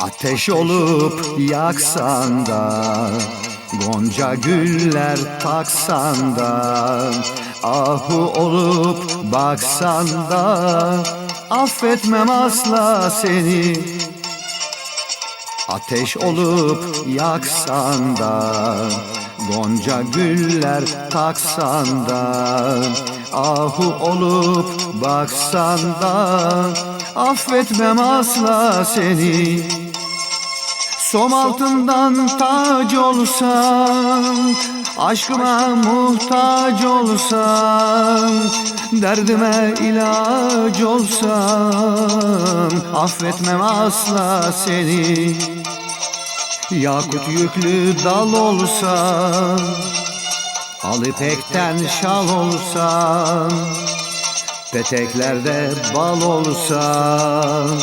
Ateş olup yaksan da Gonca güller taksan da Ahu olup baksan da Affetmem asla seni. Ateş olup yaksan da Gonca güller taksan da Ahu olup baksan da Affetmem asla seni Som altından tac olsan Aşkıma muhtaç olsan Derdime ilaç olsan Affetmem asla seni. Yakut yüklü dal olsan Al ipekten şal olsan Peteklerde bal olsan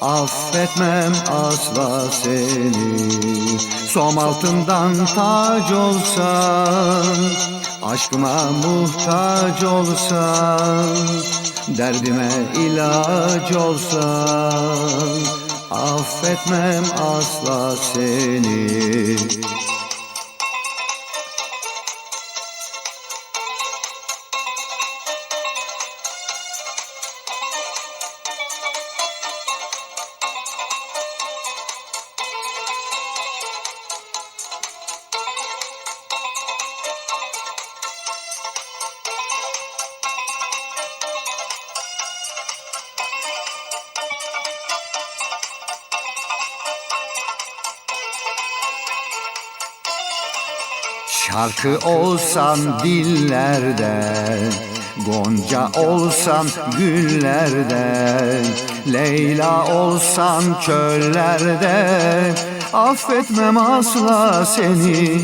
Affetmem asla seni. Som altından tac olsan Aşkıma muhtaç olsan Derdime ilaç olsan Affetmem asla seni Şarkı olsan dillerde Gonca olsan güllerde Leyla olsan çöllerde. Affetmem asla seni.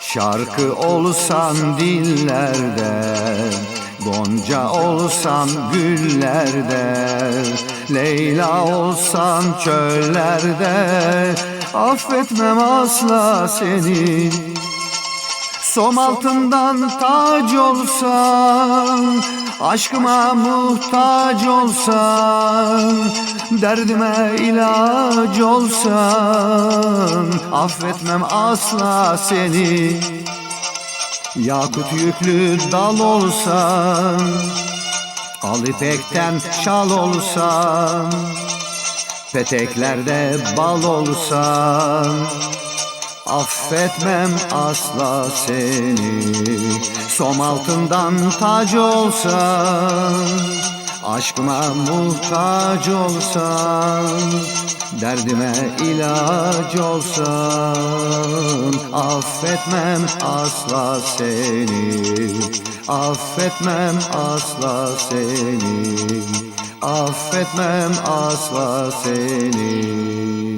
Şarkı olsan dillerde Gonca olsan güllerde Leyla olsan çöllerde Affetmem asla seni. Som altından tac olsan Aşkıma muhtaç olsan Derdime ilaç olsan Affetmem asla seni. Yakut yüklü dal olsan Al ipekten şal olsan Peteklerde bal olsan Affetmem asla seni. Som altından tac olsan Aşkıma muhtaç olsan Derdime ilaç olsan Affetmem asla seni. Affetmem asla seni Affetmem asla seni